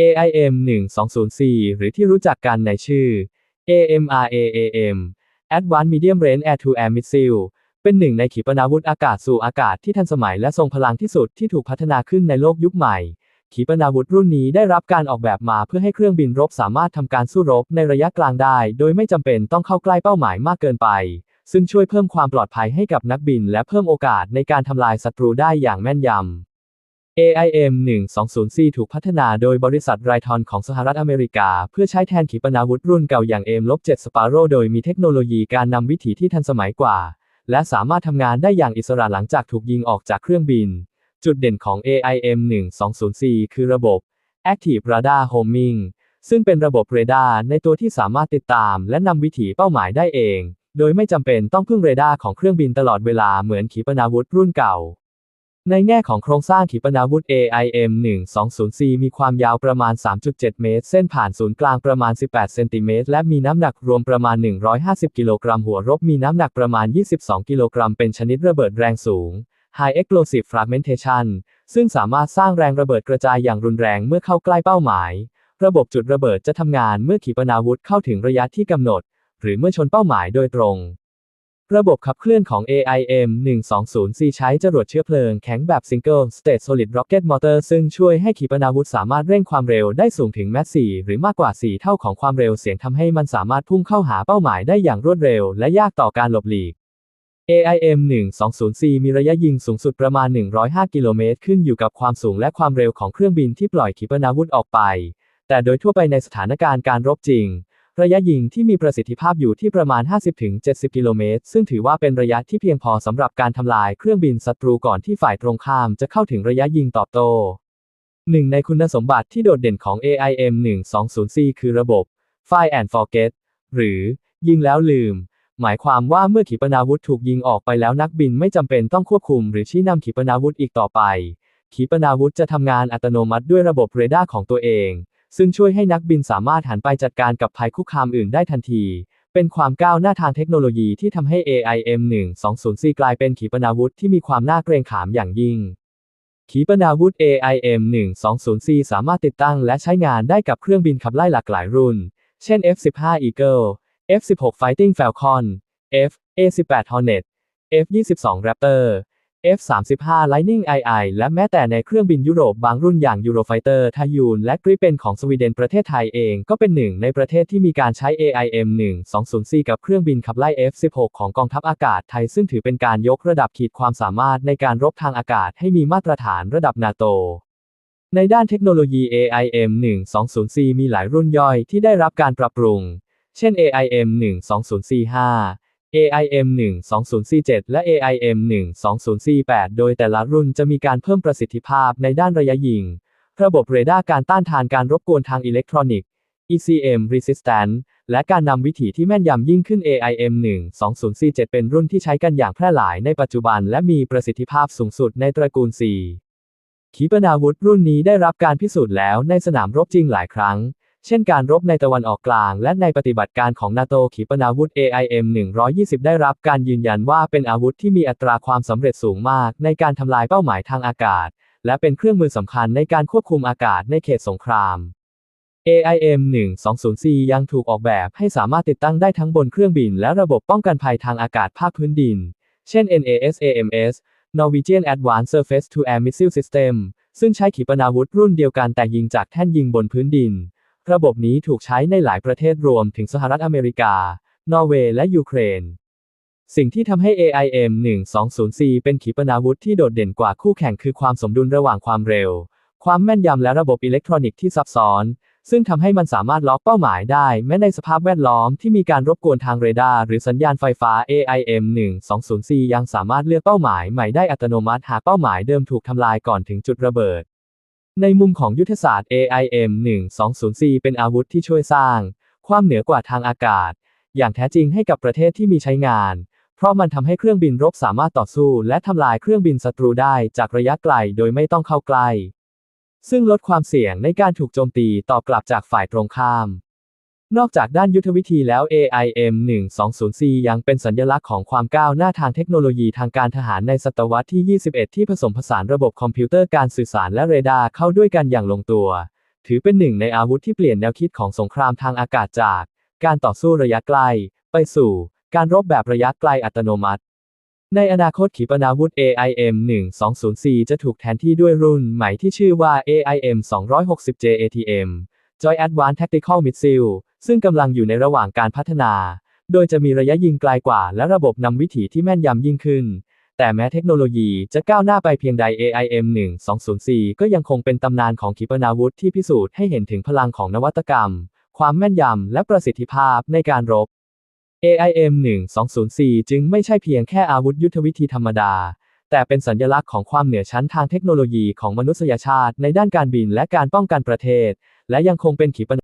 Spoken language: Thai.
AIM 120C หรือที่รู้จักกันในชื่อ AMRAAM Advanced Medium Range Air to Air Missile เป็นหนึ่งในขีปนาวุธอากาศสู่อากาศที่ทันสมัยและทรงพลังที่สุดที่ถูกพัฒนาขึ้นในโลกยุคใหม่ ขีปนาวุธรุ่นนี้ได้รับการออกแบบมาเพื่อให้เครื่องบินรบสามารถทำการสู้รบในระยะกลางได้ โดยไม่จำเป็นต้องเข้าใกล้เป้าหมายมากเกินไป ซึ่งช่วยเพิ่มความปลอดภัยให้กับนักบิน และเพิ่มโอกาสในการทำลายศัตรูได้อย่างแม่นยำ AIM 120C ถูกพัฒนาโดยบริษัทไรทอนของสหรัฐอเมริกา เพื่อใช้แทนขีปนาวุธรุ่นเก่าอย่าง AIM-7 Sparrow โดยมีเทคโนโลยีการนำวิถีที่ทันสมัยกว่า และสามารถทำงานได้อย่างอิสระหลังจากถูกยิงออกจากเครื่องบิน จุดเด่นของ AIM 120C คือระบบ Active Radar Homing ซึ่งเป็นระบบเรดาร์ในตัวที่สามารถติดตาม และนำวิถีเป้าหมายได้เอง โดยไม่จำเป็นต้องพึ่งเรดาร์ของเครื่องบินตลอดเวลาเหมือนขีปนาวุธรุ่นเก่า ในแง่ของโครงสร้างขีปนาวุธ AIM 120C มีความยาวประมาณ 3.7 เมตร เส้นผ่านศูนย์กลางประมาณ 18 เซนติเมตร และมีน้ำหนักรวมประมาณ 150 กิโลกรัม หัวรบมีน้ำหนักประมาณ 22 กิโลกรัม เป็นชนิดระเบิดแรงสูง High Explosive Fragmentation ซึ่งสามารถสร้างแรงระเบิดกระจายอย่างรุนแรงเมื่อเข้าใกล้เป้าหมาย ระบบจุดระเบิดจะทำงานเมื่อขีปนาวุธเข้าถึงระยะที่กำหนด หรือเมื่อชนเป้าหมายโดยตรง ระบบขับเคลื่อนของ AIM 120C ใช้จรวดเชื้อเพลิงแข็งแบบ Single Stage Solid Rocket Motor ซึ่งช่วยให้ขีปนาวุธสามารถเร่งความเร็วได้สูงถึงแมส4หรือมากกว่า 4 เท่าของความเร็วเสียงทำให้มันสามารถพุ่งเข้าหาเป้าหมายได้อย่างรวดเร็วและยากต่อการหลบหลีก AIM 120C มีระยะยิงสูงสุดประมาณ 105 กิโลเมตร ขึ้นอยู่กับความสูงและความเร็วของเครื่องบินที่ปล่อยขีปนาวุธออกไป แต่โดยทั่วไปในสถานการณ์การรบจริง ระยะยิงที่มีประสิทธิภาพอยู่ที่ประมาณ 50-70 กิโลเมตร ซึ่งถือว่าเป็นระยะที่เพียงพอสำหรับการทำลายเครื่องบินศัตรูก่อนที่ฝ่ายตรงข้ามจะเข้าถึงระยะยิงตอบโต้หนึ่งในคุณสมบัติที่โดดเด่นของ AIM 120C คือระบบ Fire and Forget หรือ ยิงแล้วลืม หมายความว่าเมื่อขีปนาวุธถูกยิงออกไปแล้วนักบินไม่จำเป็นต้องควบคุม หรือชี้นำขีปนาวุธอีกต่อไป ขีปนาวุธจะทำงานอัตโนมัติด้วยระบบเรดาร์ของตัวเอง ซึ่งช่วยให้นักบินสามารถหันไปจัดการกับภัยคุกคามอื่นได้ทันที เป็นความก้าวหน้าทางเทคโนโลยีที่ทำให้ AIM 120C กลายเป็นขีปนาวุธที่มีความน่าเกรงขามอย่างยิ่ง ขีปนาวุธ AIM 120C สามารถติดตั้งและใช้งานได้กับเครื่องบินขับไล่หลากหลายรุ่น เช่น F-15 Eagle F-16 Fighting Falcon F A-18 Hornet F-22 Raptor F-35 Lightning II และแม้แต่ในเครื่องบินยุโรปบางรุ่นอย่าง Eurofighter ทายูนและกริปเปนของสวีเดนประเทศไทยเองก็เป็นหนึ่งในประเทศที่มีการใช้ AIM 120C กับเครื่องบินขับไล่ F-16 ของกองทัพอากาศไทยซึ่งถือเป็นการยกระดับขีดความสามารถในการรบทางอากาศให้มีมาตรฐานระดับนาโตในด้านเทคโนโลยี AIM 120C มีหลายรุ่นย่อยที่ได้รับการปรับปรุง เช่น AIM 120C5 AIM 120C7 และ AIM 120C8 โดยแต่ละรุ่นจะมีการเพิ่มประสิทธิภาพในด้านระยะยิง ระบบเรดาร์การต้านทานการรบกวนทางอิเล็กทรอนิกส์ ECM Resistant และการนำวิถีที่แม่นยำยิ่งขึ้น AIM 120C7 เป็นรุ่นที่ใช้กันอย่างแพร่หลายในปัจจุบัน และมีประสิทธิภาพสูงสุดในตระกูล C ขีปนาวุธรุ่นนี้ได้รับการพิสูจน์แล้วในสนามรบจริงหลายครั้ง เช่นการรบในตะวันออกกลาง และในปฏิบัติการของนาโตขีปนาวุธ AIM 120 ได้รับการยืนยันว่าเป็นอาวุธที่มีอัตราความสำเร็จสูงมาก ในการทำลายเป้าหมายทางอากาศ และเป็นเครื่องมือสำคัญในการควบคุมอากาศในเขตสงคราม AIM 120C ยังถูกออกแบบให้สามารถติดตั้งได้ทั้งบนเครื่องบิน และระบบป้องกันภัยทางอากาศภาคพื้นดิน เช่น NASAMS Norwegian Advanced Surface to Air Missile System ซึ่งใช้ขีปนาวุธรุ่นเดียวกันแต่ยิงจากแท่นยิงบนพื้นดิน ระบบนี้ถูกใช้ในหลายประเทศรวมถึงสหรัฐอเมริกา นอร์เวย์และยูเครน สิ่งที่ทำให้ AIM 120C เป็นขีปนาวุธที่โดดเด่นกว่าคู่แข่งคือความสมดุลระหว่างความเร็ว ความแม่นยำและระบบอิเล็กทรอนิกส์ที่ซับซ้อน ซึ่งทำให้มันสามารถล็อกเป้าหมายได้แม้ในสภาพแวดล้อมที่มีการรบกวนทางเรดาร์หรือสัญญาณไฟฟ้า AIM 120C ยังสามารถเลือกเป้าหมายใหม่ได้อัตโนมัติหากเป้าหมายเดิมถูกทำลายก่อนถึงจุดระเบิด ในมุมของยุทธศาสตร์ AIM 120C เป็นอาวุธที่ช่วยสร้าง ความเหนือกว่าทางอากาศ อย่างแท้จริงให้กับประเทศที่มีใช้งาน เพราะมันทำให้เครื่องบินรบสามารถต่อสู้ และทำลายเครื่องบินศัตรูได้จากระยะไกลโดยไม่ต้องเข้าใกล้ ซึ่งลดความเสี่ยงในการถูกโจมตีตอบกลับจากฝ่ายตรงข้าม นอกจากด้านยุทธวิธีแล้ว AIM 120C ยังเป็นสัญลักษณ์ของความก้าวหน้าทางเทคโนโลยีทางการทหารในศตวรรษที่ 21 ที่ผสมผสานระบบคอมพิวเตอร์การสื่อสารและเรดาร์เข้าด้วยกันอย่างลงตัว ถือเป็นหนึ่งในอาวุธที่เปลี่ยนแนวคิดของสงครามทางอากาศจาก การต่อสู้ระยะไกล ไปสู่ การรบแบบระยะไกลอัตโนมัติ ในอนาคตขีปนาวุธ AIM 120C จะถูกแทนที่ด้วยรุ่นใหม่ที่ชื่อว่า AIM 260J ATM Joint Advanced Tactical Missile ซึ่งกำลังอยู่ในระหว่างการพัฒนา โดยจะมีระยะยิงไกลกว่า และระบบนำวิถีที่แม่นยำยิ่งขึ้น แต่แม้เทคโนโลยีจะก้าวหน้าไปเพียงใด AIM 120C ก็ยังคงเป็นตำนานของขีปนาวุธที่พิสูจน์ให้เห็นถึงพลังของนวัตกรรม ความแม่นยำและประสิทธิภาพในการรบ AIM 120C จึงไม่ใช่เพียงแค่อาวุธยุทธวิธีธรรมดา แต่เป็นสัญลักษณ์ของความเหนือชั้นทางเทคโนโลยีของมนุษยชาติในด้านการบินและการป้องกันประเทศ และยังคงเป็นขีปนา